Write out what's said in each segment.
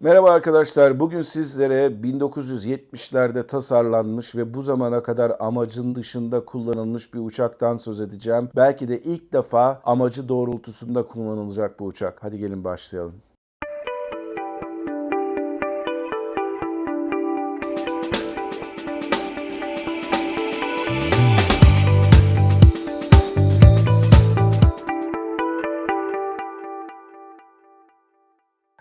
Merhaba arkadaşlar. Bugün sizlere 1970'lerde tasarlanmış ve bu zamana kadar amacın dışında kullanılmış bir uçaktan söz edeceğim. Belki de ilk defa amacı doğrultusunda kullanılacak bu uçak. Hadi gelin başlayalım.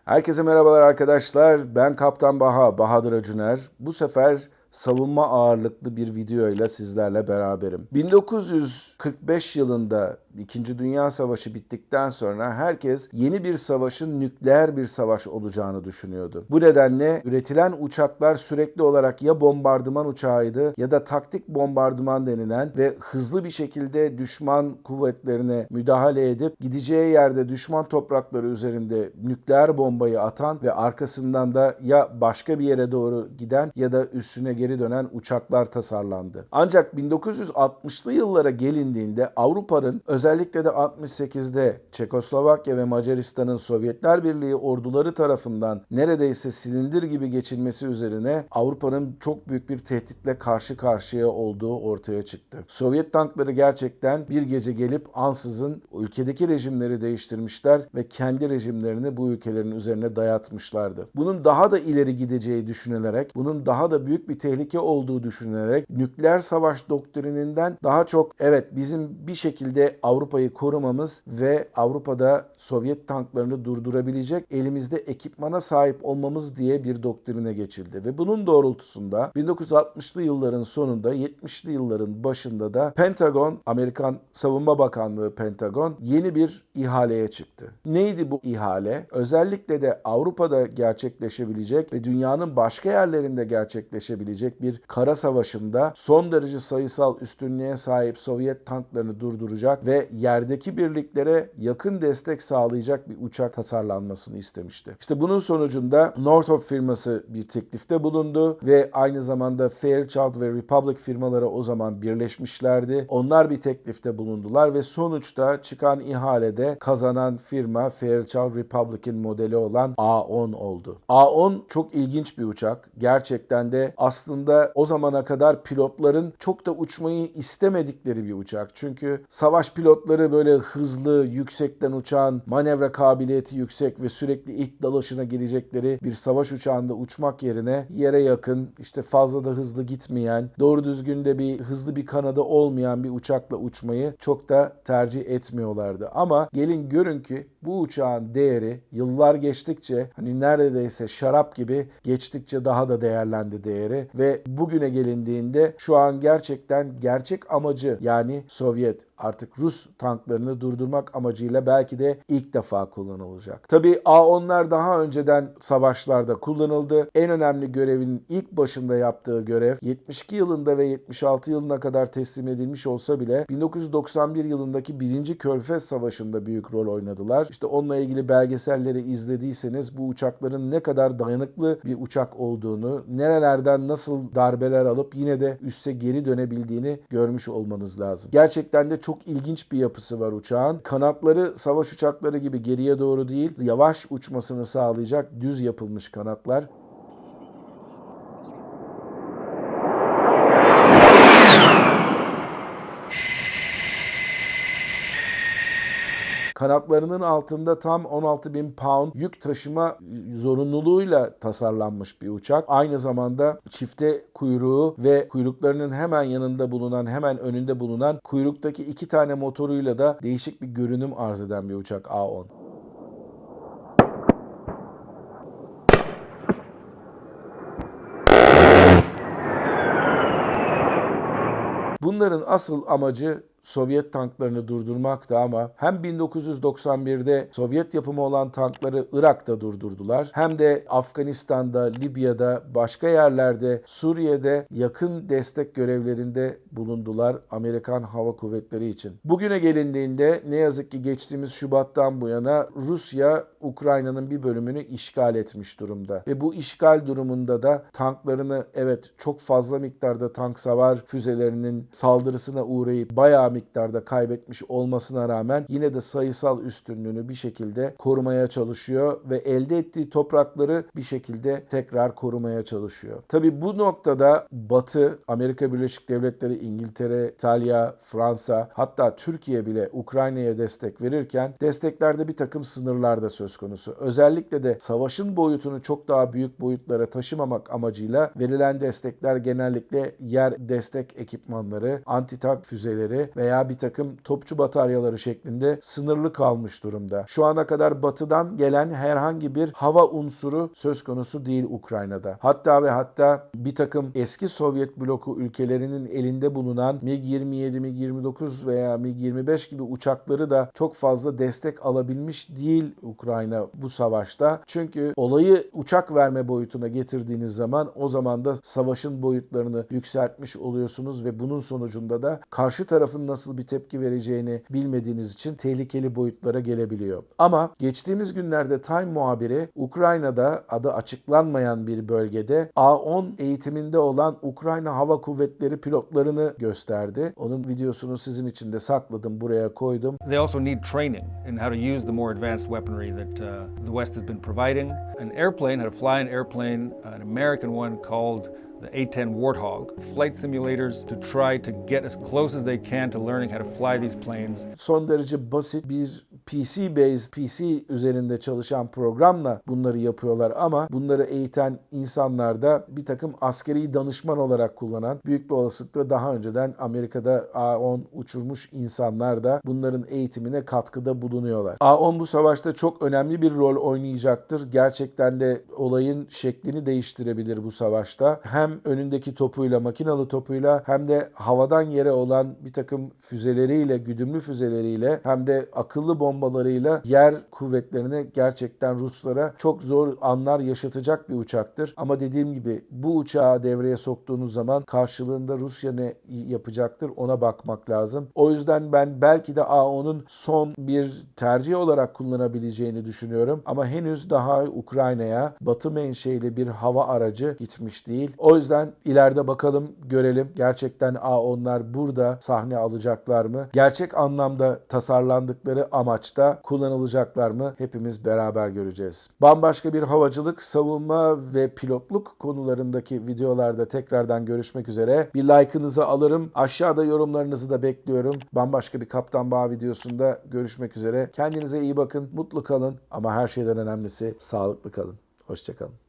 Herkese merhabalar arkadaşlar. Ben Kaptan Baha, Bahadır Acuner. Bu sefer savunma ağırlıklı bir videoyla sizlerle beraberim. 1945 yılında İkinci Dünya Savaşı bittikten sonra herkes yeni bir savaşın nükleer bir savaş olacağını düşünüyordu. Bu nedenle üretilen uçaklar sürekli olarak ya bombardıman uçağıydı ya da taktik bombardıman denilen ve hızlı bir şekilde düşman kuvvetlerine müdahale edip gideceği yerde düşman toprakları üzerinde nükleer bombayı atan ve arkasından da ya başka bir yere doğru giden ya da üstüne geri dönen uçaklar tasarlandı. Ancak 1960'lı yıllara gelindiğinde Avrupa'nın özellikle de 68'de Çekoslovakya ve Macaristan'ın Sovyetler Birliği orduları tarafından neredeyse silindir gibi geçilmesi üzerine Avrupa'nın çok büyük bir tehditle karşı karşıya olduğu ortaya çıktı. Sovyet tankları gerçekten bir gece gelip ansızın ülkedeki rejimleri değiştirmişler ve kendi rejimlerini bu ülkelerin üzerine dayatmışlardı. Bunun daha da ileri gideceği düşünülerek, bunun daha da büyük bir tehlike olduğu düşünülerek nükleer savaş doktrininden daha çok evet bizim bir şekilde Avrupa'yı korumamız ve Avrupa'da Sovyet tanklarını durdurabilecek elimizde ekipmana sahip olmamız diye bir doktrine geçildi. Ve bunun doğrultusunda 1960'lı yılların sonunda 70'li yılların başında da Pentagon, Amerikan Savunma Bakanlığı Pentagon yeni bir ihaleye çıktı. Neydi bu ihale? Özellikle de Avrupa'da gerçekleşebilecek ve dünyanın başka yerlerinde gerçekleşebilecek bir kara savaşında son derece sayısal üstünlüğe sahip Sovyet tanklarını durduracak ve yerdeki birliklere yakın destek sağlayacak bir uçak tasarlanmasını istemişti. İşte bunun sonucunda Northrop firması bir teklifte bulundu ve aynı zamanda Fairchild ve Republic firmaları o zaman birleşmişlerdi. Onlar bir teklifte bulundular ve sonuçta çıkan ihalede kazanan firma Fairchild Republic'in modeli olan A-10 oldu. A-10 çok ilginç bir uçak. Gerçekten de aslında o zamana kadar pilotların çok da uçmayı istemedikleri bir uçak. Çünkü savaş pilotları böyle hızlı, yüksekten uçan, manevra kabiliyeti yüksek ve sürekli ilk dalışına girecekleri bir savaş uçağında uçmak yerine yere yakın, işte fazla da hızlı gitmeyen, doğru düzgün de bir hızlı bir kanadı olmayan bir uçakla uçmayı çok da tercih etmiyorlardı. Ama gelin görün ki bu uçağın değeri yıllar geçtikçe hani neredeyse şarap gibi geçtikçe daha da değerlendi değeri ve bugüne gelindiğinde şu an gerçekten gerçek amacı yani Sovyet artık Rus tanklarını durdurmak amacıyla belki de ilk defa kullanılacak. Tabi A-10'lar daha önceden savaşlarda kullanıldı. En önemli görevin ilk başında yaptığı görev 72 yılında ve 76 yılına kadar teslim edilmiş olsa bile 1991 yılındaki 1. Körfez Savaşı'nda büyük rol oynadılar. İşte onunla ilgili belgeselleri izlediyseniz bu uçakların ne kadar dayanıklı bir uçak olduğunu, nerelerden nasıl darbeler alıp yine de üste geri dönebildiğini görmüş olmanız lazım. Gerçekten de çok ilginç bir yapısı var uçağın. Kanatları savaş uçakları gibi geriye doğru değil, yavaş uçmasını sağlayacak düz yapılmış kanatlar. Kanatlarının altında tam 16 bin pound yük taşıma zorunluluğuyla tasarlanmış bir uçak. Aynı zamanda çifte kuyruğu ve kuyruklarının hemen yanında bulunan, hemen önünde bulunan kuyruktaki iki tane motoruyla da değişik bir görünüm arz eden bir uçak A-10. Bunların asıl amacı Sovyet tanklarını durdurmaktı ama hem 1991'de Sovyet yapımı olan tankları Irak'ta durdurdular hem de Afganistan'da, Libya'da, başka yerlerde, Suriye'de yakın destek görevlerinde bulundular Amerikan Hava Kuvvetleri için. Bugüne gelindiğinde ne yazık ki geçtiğimiz Şubat'tan bu yana Rusya Ukrayna'nın bir bölümünü işgal etmiş durumda. Ve bu işgal durumunda da tanklarını evet çok fazla miktarda tank savar füzelerinin saldırısına uğrayıp bayağı miktarda kaybetmiş olmasına rağmen yine de sayısal üstünlüğünü bir şekilde korumaya çalışıyor ve elde ettiği toprakları bir şekilde tekrar korumaya çalışıyor. Tabi bu noktada Batı, Amerika Birleşik Devletleri, İngiltere, İtalya, Fransa hatta Türkiye bile Ukrayna'ya destek verirken desteklerde bir takım sınırlar da söz konusu. Özellikle de savaşın boyutunu çok daha büyük boyutlara taşımamak amacıyla verilen destekler genellikle yer destek ekipmanları, antitank füzeleri veya bir takım topçu bataryaları şeklinde sınırlı kalmış durumda. Şu ana kadar batıdan gelen herhangi bir hava unsuru söz konusu değil Ukrayna'da. Hatta ve hatta bir takım eski Sovyet bloku ülkelerinin elinde bulunan MiG-27, MiG-29 veya MiG-25 gibi uçakları da çok fazla destek alabilmiş değil Ukrayna bu savaşta. Çünkü olayı uçak verme boyutuna getirdiğiniz zaman o zaman da savaşın boyutlarını yükseltmiş oluyorsunuz ve bunun sonucunda da karşı tarafın nasıl bir tepki vereceğini bilmediğiniz için tehlikeli boyutlara gelebiliyor. Ama geçtiğimiz günlerde Time muhabiri Ukrayna'da adı açıklanmayan bir bölgede A-10 eğitiminde olan Ukrayna Hava Kuvvetleri pilotlarını gösterdi. Onun videosunu sizin için de sakladım, buraya koydum. They also need training in how to use the more advanced weaponry that uh, the West has been providing. An airplane, how to fly an airplane, an American one called the A-10 Warthog, flight simulators to try to get as close as they can to learning how to fly these planes. Son derece basit bir PC based, PC üzerinde çalışan programla bunları yapıyorlar ama bunları eğiten insanlar da bir takım askeri danışman olarak kullanan büyük bir olasılıkla daha önceden Amerika'da A-10 uçurmuş insanlar da bunların eğitimine katkıda bulunuyorlar. A-10 bu savaşta çok önemli bir rol oynayacaktır. Gerçekten de olayın şeklini değiştirebilir bu savaşta. Hem önündeki topuyla, makinalı topuyla hem de havadan yere olan bir takım füzeleriyle, güdümlü füzeleriyle hem de akıllı bombalarıyla yer kuvvetlerine gerçekten Ruslara çok zor anlar yaşatacak bir uçaktır. Ama dediğim gibi bu uçağı devreye soktuğunuz zaman karşılığında Rusya ne yapacaktır ona bakmak lazım. O yüzden ben belki de A-10'un son bir tercih olarak kullanabileceğini düşünüyorum. Ama henüz daha Ukrayna'ya Batı menşeili bir hava aracı gitmiş değil. O yüzden ileride bakalım görelim gerçekten A-10'lar burada sahne alacaklar mı? Gerçek anlamda tasarlandıkları amaçta kullanılacaklar mı? Hepimiz beraber göreceğiz. Bambaşka bir havacılık, savunma ve pilotluk konularındaki videolarda tekrardan görüşmek üzere. Bir like'ınızı alırım. Aşağıda yorumlarınızı da bekliyorum. Bambaşka bir Kaptan Bağ videosunda görüşmek üzere. Kendinize iyi bakın, mutlu kalın ama her şeyden önemlisi sağlıklı kalın. Hoşçakalın.